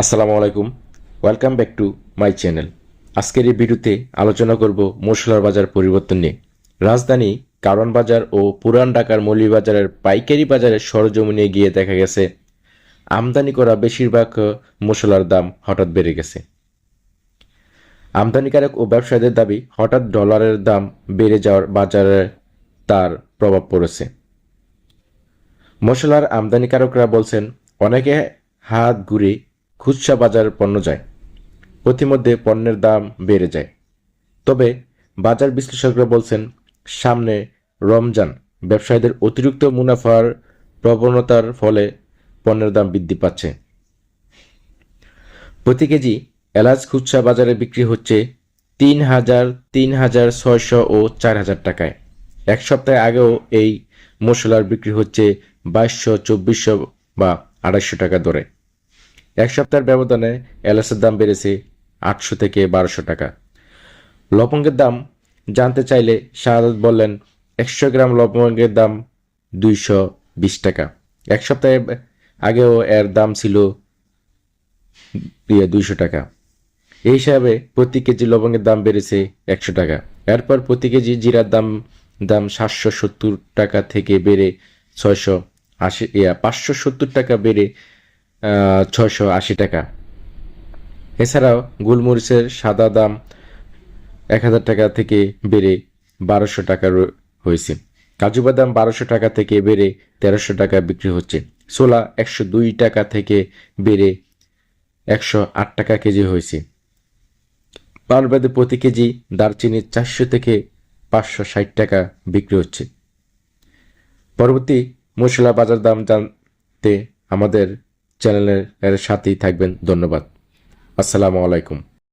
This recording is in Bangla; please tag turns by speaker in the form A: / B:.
A: আসসালামু আলাইকুম। Welcome back to my channel আজকের এই ভিডিওতে আলোচনা করব মশলার বাজার পরিবর্তন নিয়ে। রাজধানী কারণ বাজার ও পুরান ঢাকার মৌলভীবাজারের পাইকারি বাজারের সরজমিনে গিয়ে দেখা গেছে, আমদানি করা বেশিরভাগ মশলার দাম হঠাৎ বেড়ে গেছে। আমদানিকারক ও ব্যবসায়ীদের দাবি, হঠাৎ ডলারের দাম বেড়ে যাওয়ার বাজারে তার প্রভাব পড়েছে। মশলার আমদানিকারকরা বলছেন, অনেকে হাত ঘুরে খুচরা বাজার পণ্য যায়। প্রতিমধ্যে পণ্যের দাম বেড়ে যায়। তবে বাজার বিশ্লেষকরা বলছেন, সামনে রমজান, ব্যবসায়ীদের অতিরিক্ত মুনাফার প্রবণতার ফলে পণ্যের দাম বৃদ্ধি পাচ্ছে। প্রতি কেজি এলাচ খুচরা বাজারে বিক্রি হচ্ছে তিন হাজার তিন হাজার ছয়শো ও চার হাজার টাকায়। এক সপ্তাহ আগেও এই মশলার বিক্রি হচ্ছে বাইশশো, চব্বিশশো বা আড়াইশো টাকা দরে। এক সপ্তাহের ব্যবধানে এলাচের দাম বেড়েছে আটশো থেকে বারোশো টাকা। লবঙ্গের দাম জানতে চাইলে শাহাদত বললেন, একশো গ্রাম লবঙ্গের দাম দুইশো বিশ টাকা। এক সপ্তাহ আগেও এর দাম ছিল দুইশো টাকা। এই হিসাবে প্রতি কেজি লবঙ্গের দাম বেড়েছে একশো টাকা। এরপর প্রতি কেজি জিরার দাম দাম সাতশো সত্তর টাকা থেকে বেড়ে ছয়শো আশি পাঁচশো সত্তর টাকা বেড়ে ছয়শো আশি টাকা। এছাড়াও গোলমরিচের সাদা দাম এক হাজার টাকা থেকে বেড়ে বারোশো টাকা হয়েছে। কাজু বাদাম বারোশো টাকা থেকে বেড়ে তেরোশো টাকা বিক্রি হচ্ছে। ছোলা একশো দুই টাকা থেকে বেড়ে একশো আট টাকা কেজি হয়েছে। পালবাদে প্রতি কেজি দারচিনি চারশো থেকে পাঁচশো ষাট টাকা বিক্রি হচ্ছে। পরবর্তী মশলা বাজার দাম জানতে আমাদের চ্যানেলের সাথেই থাকবেন। ধন্যবাদ। আসসালামু আলাইকুম।